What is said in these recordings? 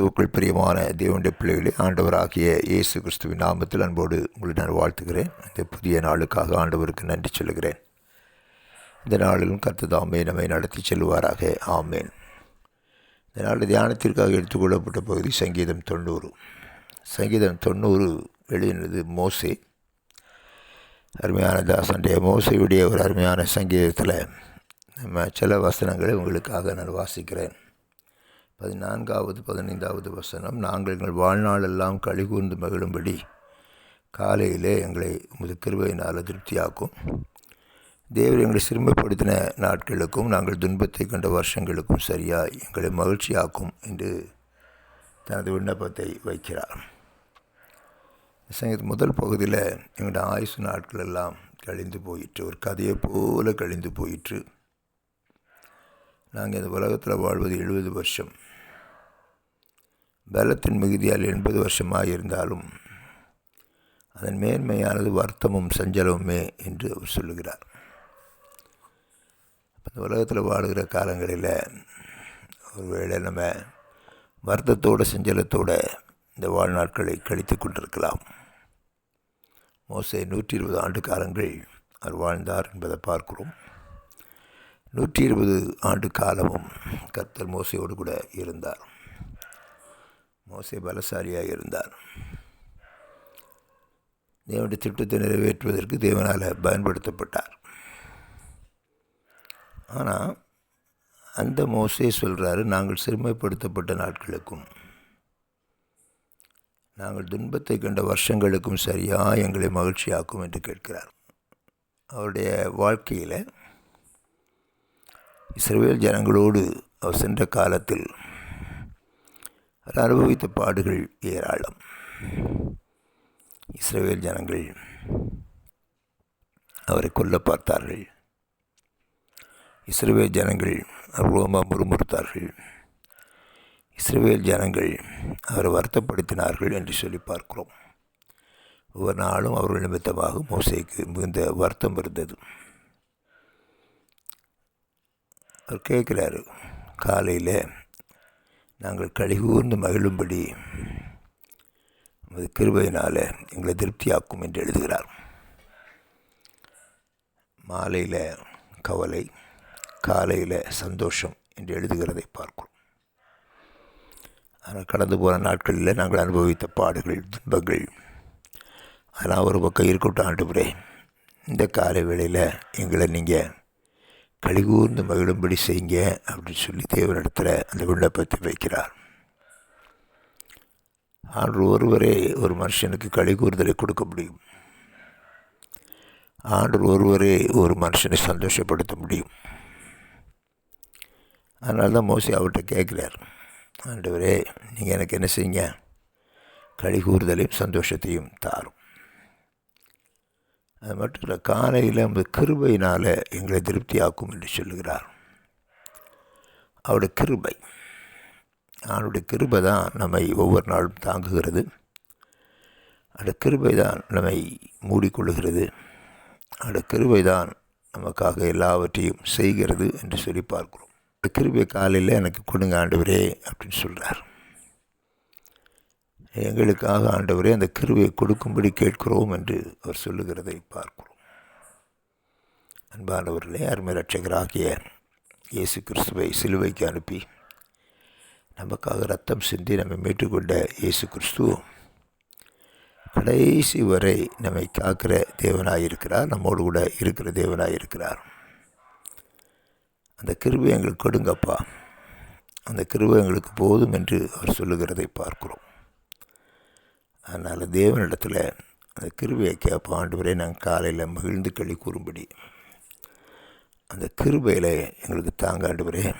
கிறிஸ்துவுக்குள் பிரியமான தேவனுடைய பிள்ளைகளே ஆண்டவராகிய இயேசு கிறிஸ்துவின் நாமத்தில் அன்போடு உங்களை நான் வாழ்த்துகிறேன். இந்த புதிய நாளுக்காக ஆண்டவருக்கு நன்றி சொல்கிறேன் இந்த நாளிலும் கர்த்ததாமே நம்மை நடத்தி செல்வாராக ஆமேன். இந்த நாள் தியானத்திற்காக எடுத்துக்கொள்ளப்பட்ட பகுதி சங்கீதம் தொண்ணூறு. சங்கீதம் தொண்ணூறு எழுதினது மோசே. அருமையான தாசனுடைய மோசையுடைய ஒரு அருமையான சங்கீதத்தில் நம்ம சில வசனங்களை உங்களுக்காக நான் வாசிக்கிறேன். பதினான்காவது பதினைந்தாவது வசனம் நாங்கள் எங்கள் வாழ்நாளெல்லாம் கழிகூர்ந்து மகிழும்படி காலையிலே எங்களை உமது கிருபையினால் திருப்தியாக்கும் தேவர் எங்களை சிறுமைப்படுத்தின நாட்களுக்கும் நாங்கள் துன்பத்தை கண்ட வருஷங்களுக்கும் சரியாக எங்களை மகிழ்ச்சியாக்கும் என்று தனது விண்ணப்பத்தை வைக்கிறார். சங்கீத முதல் பகுதியில் எங்களோட ஆயுசு நாட்கள் எல்லாம் கழிந்து போயிற்று. ஒரு கதையை போல கழிந்து போயிற்று. நாங்கள் இந்த உலகத்தில் வாழ்வது எழுபது வருஷம். பலத்தின் மிகுதியால் எண்பது வருஷமாக இருந்தாலும் அதன் மேன்மையானது வருத்தமும் சஞ்சலமுமே என்று அவர் சொல்லுகிறார். இந்த உலகத்தில் வாழுகிற காலங்களில் ஒருவேளை நம்ம வருத்தத்தோட சஞ்சலத்தோட இந்த வாழ்நாட்களை கழித்து கொண்டிருக்கலாம். மோசை நூற்றி இருபது ஆண்டு காலங்கள் அவர் வாழ்ந்தார் என்பதை பார்க்கிறோம். நூற்றி இருபது ஆண்டு காலமும் கர்த்தர் மோசையோடு கூட இருந்தார். மோசை பலசாலியாக இருந்தார். தேவனுடைய திட்டத்தை நிறைவேற்றுவதற்கு தேவனால் பயன்படுத்தப்பட்டார். ஆனால் அந்த மோசே சொல்கிறாரு நாங்கள் சிறுமைப்படுத்தப்பட்ட நாட்களுக்கும் நாங்கள் துன்பத்தை கண்ட வருஷங்களுக்கும் சரியாக எங்களை மகிழ்ச்சியாக்கும் என்று கேட்கிறார். அவருடைய வாழ்க்கையில் இஸ்ரேல் ஜனங்களோடு அவர் சென்ற காலத்தில் அவர் அனுபவித்த பாடுகள் ஏராளம். இஸ்ரேல் ஜனங்கள் அவரை கொல்ல பார்த்தார்கள். இஸ்ரேல் ஜனங்கள் அவ்வளோமா முறுமுறுத்தார்கள். இஸ்ரேல் ஜனங்கள் அவரை வருத்தப்படுத்தினார்கள் என்று சொல்லி பார்க்கிறோம். ஒவ்வொரு நாளும் அவர்கள் நிமித்தமாக மோசைக்கு மிகுந்த வருத்தம் இருந்தது. அவர் கேட்குறாரு காலையில் நாங்கள் கழிகூர்ந்து மகிழும்படி நமது கிருபையினால் எங்களை திருப்தியாக்கும் என்று எழுதுகிறார். மாலையில் கவலை காலையில் சந்தோஷம் என்று எழுதுகிறதை பார்க்கிறோம். ஆனால் கடந்து போன நாட்களில் நாங்கள் அனுபவித்த பாடுகள் துன்பங்கள் அதெல்லாம் ஒரு பக்கம் இருக்கட்டும் ஆண்டுபுரே இந்த காலை வேளையில் எங்களை நீங்கள் கழிகூர்ந்து மகிழும்படி செய்யுங்க அப்படின்னு சொல்லி தேவனிடத்தில் அந்த விண்ணப்பத்தை வைக்கிறார். ஆண்டு ஒருவரே ஒரு மனுஷனுக்கு கழிகூறுதலை கொடுக்க முடியும். ஆண்டு ஒருவரே ஒரு மனுஷனை சந்தோஷப்படுத்த முடியும். அதனால தான் மோசி அவர்கிட்ட கேட்குறார். ஆண்டவரே நீங்கள் எனக்கு என்ன செய்யுங்க? கழிகூறுதலையும் சந்தோஷத்தையும் தாரும். அது மட்டும் இல்லை காலையில் அந்த கிருபையினால் எங்களை திருப்தியாக்கும் என்று சொல்லுகிறார். அவருடைய கிருபை. அவனுடைய கிருபை தான் நம்மை ஒவ்வொரு நாளும் தாங்குகிறது. அந்த கிருபை தான் நம்மை மூடிக்கொள்ளுகிறது. அந்த கிருபை தான் நமக்காக எல்லாவற்றையும் செய்கிறது என்று சொல்லி பார்க்கிறோம். அந்த கிருபை காலையில் எனக்கு கொடுங்க ஆண்டவரே அப்படின்னு சொல்கிறார் எங்களுக்காக ஆண்டவரே அந்த கிருவையை கொடுக்கும்படி கேட்கிறோம் என்று அவர் சொல்லுகிறதை பார்க்கிறோம். அன்பானவர்களே அருமை ரட்சகராகிய இயேசு கிறிஸ்துவை சிலுவைக்கு அனுப்பி நமக்காக ரத்தம் சிந்தி நம்மை மீட்டுக்கொண்ட இயேசு கிறிஸ்து கடைசி வரை நம்மை காக்கிற தேவனாக இருக்கிறார் நம்மோடு கூட இருக்கிற தேவனாக இருக்கிறார் அந்த கிருபை எங்களுக்கு கொடுங்கப்பா. அந்த கிருபை எங்களுக்கு போதும் என்று அவர் சொல்லுகிறதை பார்க்கிறோம். அதனால் தேவனிடத்தில் அந்த கிருபையை கேட்போம். ஆண்டு நாங்கள் காலையில் மகிழ்ந்து களி கூறும்படி. அந்த கிருபையில் எங்களுக்கு தாங்க ஆண்டு வரே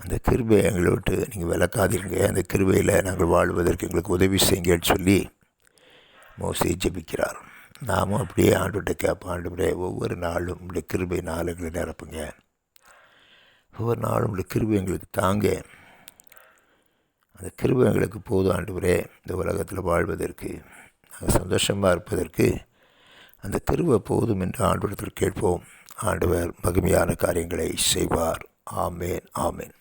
அந்த கிருபையை எங்களை விட்டு நீங்கள் விளக்காதீங்க அந்த கிருபையில் நாங்கள் வாழ்வதற்கு எங்களுக்கு உதவி செய்யுங்கன்னு சொல்லி மோசி ஜபிக்கிறார். நாமும் அப்படியே ஆண்டுகிட்ட கேட்போம். ஆண்டு ஒவ்வொரு நாளும் உடைய கிருபை நாளுங்களை நிரப்புங்க. ஒவ்வொரு நாளும் உங்களுடைய கிருபை எங்களுக்கு தாங்க. அந்த கிருபை எங்களுக்கு போதும் ஆண்டவரே இந்த உலகத்தில் வாழ்வதற்கு நாங்கள் சந்தோஷமாக இருப்பதற்கு அந்த கிருபை போதும் என்று ஆண்டவரத்தில் கேட்போம். ஆண்டவர் மகிமையான காரியங்களை செய்வார். ஆமேன் ஆமேன்.